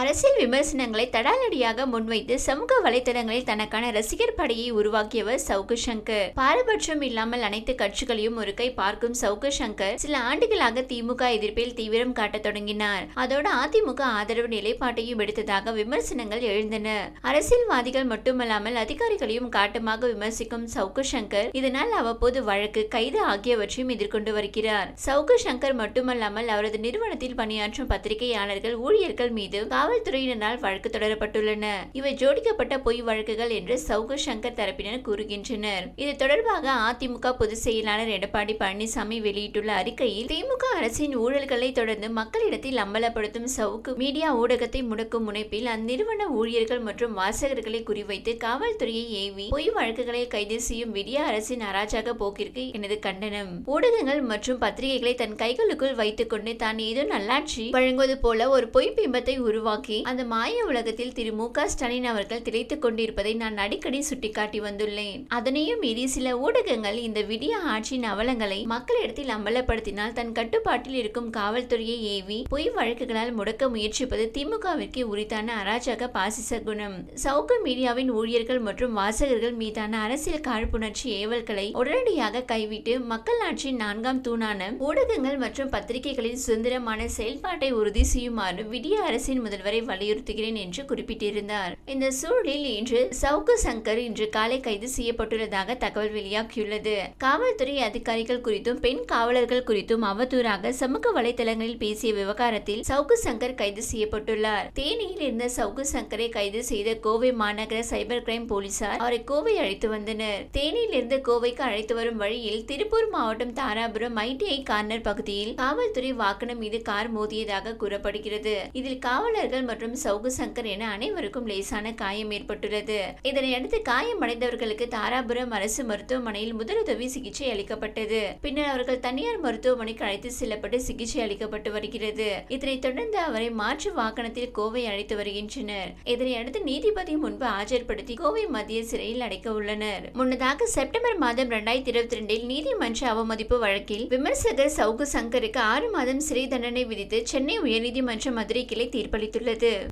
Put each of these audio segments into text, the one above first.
அரசியல் விமர்சனங்களை தடாலடியாக முன்வைத்து சமூக வலைதளங்களில் தனக்கான ரசிகர் படையை உருவாக்கியவர் சவுக்கு சங்கர். பாரபட்சம் இல்லாமல் அனைத்து கட்சிகளையும் ஒரு கை பார்க்கும் சவுக்கு சங்கர் சில ஆண்டுகளாக திமுக எதிர்ப்பில் தீவிரம் காட்டத் தொடங்கினார். அதோட அதிமுக ஆதரவு நிலைப்பாட்டையும் எடுத்ததாக விமர்சனங்கள் எழுந்தன. அரசியல்வாதிகள் மட்டுமல்லாமல் அதிகாரிகளையும் காட்டமாக விமர்சிக்கும் சவுக்கு சங்கர் இதனால் அவ்வப்போது வழக்கு கைது ஆகியவற்றையும் எதிர்கொண்டு வருகிறார். சவுக்கு சங்கர் மட்டுமல்லாமல் அவரது நிறுவனத்தில் பணியாற்றும் பத்திரிகையாளர்கள் ஊழியர்கள் மீது காவல்துறையினரால் வழக்கு தொடரப்பட்டுள்ளன. இவை ஜோடிக்கப்பட்ட பொய் வழக்குகள் என்று சவுகு சங்கர் தரப்பினர் கூறுகின்றனர். இது தொடர்பாக அதிமுக பொதுச் செயலாளர் எடப்பாடி பழனிசாமி வெளியிட்டுள்ள அறிக்கையில் திமுக அரசின் ஊழல்களை தொடர்ந்து மக்களிடத்தில் அம்பலப்படுத்தும் சவுக்கு மீடியா ஊடகத்தை முடக்கும் முனைப்பில் அந்நிறுவன ஊழியர்கள் மற்றும் வாசகர்களை குறிவைத்து காவல்துறையை ஏவி பொய் வழக்குகளை கைது செய்யும் விடிய அரசின் அராஜக போக்கிற்கு எனது கண்டனம். ஊடகங்கள் மற்றும் பத்திரிகைகளை தன் கைகளுக்குள் வைத்துக் கொண்டு தான் ஏதோ நல்லாட்சி வழங்குவது போல ஒரு பொய் பிம்பத்தை உருவாக்கி அந்த மாய உலகத்தில் திரு மு க ஸ்டாலின் அவர்கள் திளைத்துக் கொண்டிருப்பதை நான் அடிக்கடி சுட்டிக்காட்டி வந்துள்ளேன். அதனையும் மீறி சில ஊடகங்கள் இந்த விடிய ஆட்சியின் அவலங்களை மக்களிடத்தில் அம்பலப்படுத்தினால் தன் கட்டுப்பாட்டில் இருக்கும் காவல்துறையை ஏவி பொய் வழக்குகளால் முடக்க முயற்சிப்பது திமுகவிற்கு உரித்தான அராஜக பாசிச குணம். சவுக்கு மீடியாவின் ஊழியர்கள் மற்றும் வாசகர்கள் மீதான அரசியல் காழ்ப்புணர்ச்சி ஏவல்களை உடனடியாக கைவிட்டு மக்கள் ஆட்சியின் நான்காம் தூணான ஊடகங்கள் மற்றும் பத்திரிகைகளின் சுதந்திரமான செயல்பாட்டை உறுதி செய்யுமாறு விடிய அரசின் முதல் முதல்வரை வலியுறுத்துகிறேன் என்று குறிப்பிட்டிருந்தார். இந்த சூழலில் இன்று சவுக்கு சங்கர் இன்று காலை கைது செய்யப்பட்டுள்ளதாக தகவல் வெளியாகியுள்ளது. காவல்துறை அதிகாரிகள் குறித்தும் பெண் காவலர்கள் குறித்தும் அவதூறாக சமூக வலைதளங்களில் பேசிய விவகாரத்தில் சவுக்கு சங்கர் கைது செய்யப்பட்டுள்ளார். தேனியில் இருந்த சவுக்கு சங்கரை கைது செய்த கோவை மாநகர சைபர் கிரைம் போலீசார் அவரை கோவை அழைத்து வந்தனர். தேனியில் இருந்து கோவைக்கு அழைத்து வரும் வழியில் திருப்பூர் மாவட்டம் தாராபுரம் ஐடிஐ கார்னர் பகுதியில் காவல்துறை வாகனம் மீது கார் மோதியதாக கூறப்படுகிறது. இதில் காவலர் காவலர்கள் மற்றும் சவுகு சங்கர் என அனைவருக்கும் லேசான காயம் ஏற்பட்டுள்ளது. இதனையடுத்து காயமடைந்தவர்களுக்கு தாராபுரம் அரசு மருத்துவமனையில் முதலுதவி சிகிச்சை அளிக்கப்பட்டது. பின்னர் அவர்கள் தனியார் மருத்துவமனைக்கு அழைத்து செல்லப்பட்டு சிகிச்சை அளிக்கப்பட்டு வருகிறது. இதனைத் தொடர்ந்து அவரை மாற்று வாகனத்தில் கோவை அழைத்து வருகின்றனர். இதனையடுத்து நீதிபதி முன்பு ஆஜர்படுத்தி கோவை மத்திய சிறையில் அடைக்க உள்ளனர். முன்னதாக செப்டம்பர் மாதம் இரண்டாயிரத்தி இருபத்தி ரெண்டில் நீதிமன்ற அவமதிப்பு வழக்கில் விமர்சகர் சவுகு சங்கருக்கு ஆறு மாதம் சிறை தண்டனை விதித்து சென்னை உயர்நீதிமன்ற மதுரை கிளை தீர்ப்பளித்துள்ளது.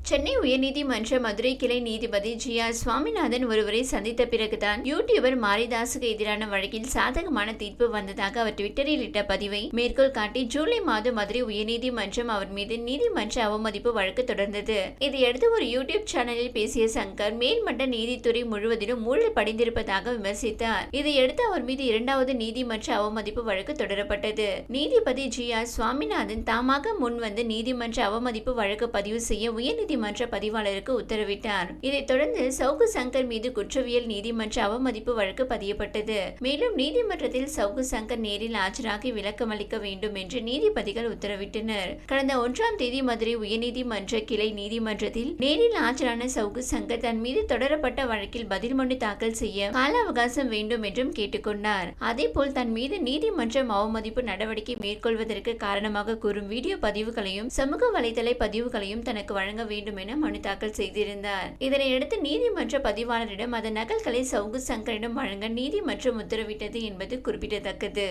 சென்னை உயர்நீதிமன்ற மதுரை கிளை நீதிபதி ஜி ஆர் சுவாமிநாதன் ஒருவரை சந்தித்த பிறகுதான் யூடியூபர் மாரிதாசுக்கு எதிரான வழக்கில் சாதகமான தீர்ப்பு வந்ததாக அவர் ட்விட்டரில் இட்ட பதிவை மேற்கோள் காட்டி ஜூலை மாதம் மதுரை உயர்நீதிமன்றம் அவர் மீது நீதிமன்ற அவமதிப்பு வழக்கு தொடர்ந்தது. இதையடுத்து ஒரு யூடியூப் சேனலில் பேசிய சங்கர் மேல்மட்ட நீதித்துறை முழுவதிலும் ஊழல் படிந்திருப்பதாக விமர்சித்தார். இதையடுத்து அவர் மீது இரண்டாவது நீதிமன்ற அவமதிப்பு வழக்கு தொடரப்பட்டது. நீதிபதி ஜி ஆர் சுவாமிநாதன் தாமாக முன்வந்து நீதிமன்ற அவமதிப்பு வழக்கு பதிவு செய்ய செய்ய உயர்நீதிமன்ற பதிவாளருக்கு உத்தரவிட்டார். இதைத் தொடர்ந்து சவுகு சங்கர் மீது குற்றவியல் நீதிமன்ற அவமதிப்பு வழக்கு பதியப்பட்டது. மேலும் நீதிமன்றத்தில் சவுகு சங்கர் நேரில் ஆஜராகி விளக்கம் அளிக்க வேண்டும் என்று நீதிபதிகள் உத்தரவிட்டனர். கடந்த ஒன்றாம் தேதி மதுரை உயர்நீதிமன்ற கிளை நீதிமன்றத்தில் நேரில் ஆஜரான சவுகு சங்கர் தன் மீது தொடரப்பட்ட வழக்கில் பதில் மனு தாக்கல் செய்ய கால அவகாசம் வேண்டும் என்றும் கேட்டுக்கொண்டார். அதேபோல் தன் மீது நீதிமன்றம் அவமதிப்பு நடவடிக்கை மேற்கொள்வதற்கு காரணமாக கூறும் வீடியோ பதிவுகளையும் சமூக வலைதள பதிவுகளையும் தனக்கு தனக்கு வழங்க வேண்டும் என மனு தாக்கல் செய்திருந்தார். இதனையடுத்து நீதிமன்ற பதிவாளரிடம் அதன் நகல்களை சவுகு சங்கரிடம் வழங்க நீதிமன்றம் உத்தரவிட்டது என்பது குறிப்பிடத்தக்கது.